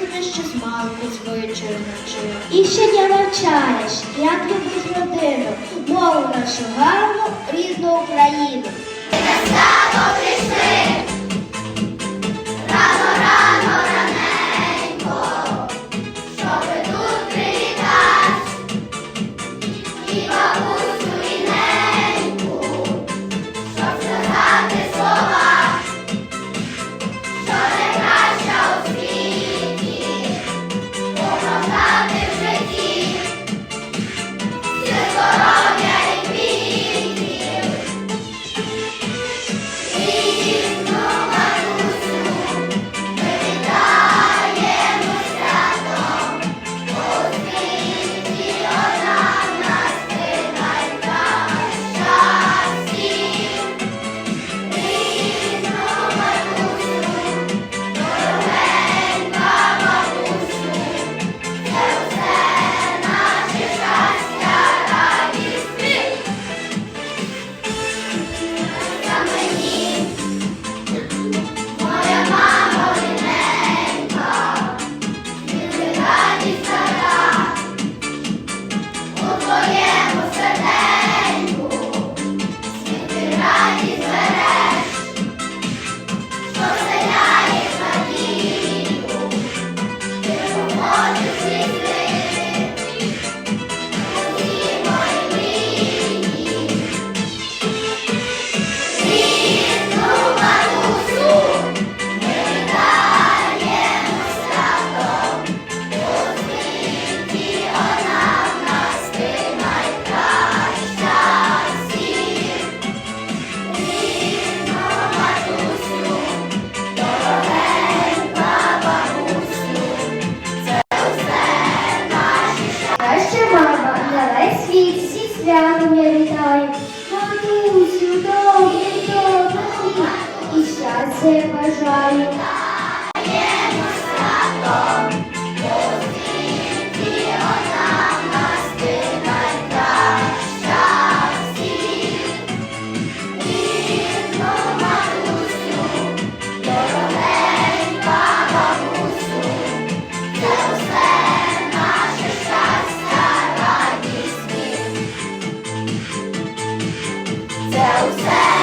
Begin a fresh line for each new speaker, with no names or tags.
ти ще з малку звичаю навчила.
І ще не навчаєш, як любить родину, мову нашу гарну, рідну Україну. серце бажаю. Deus é.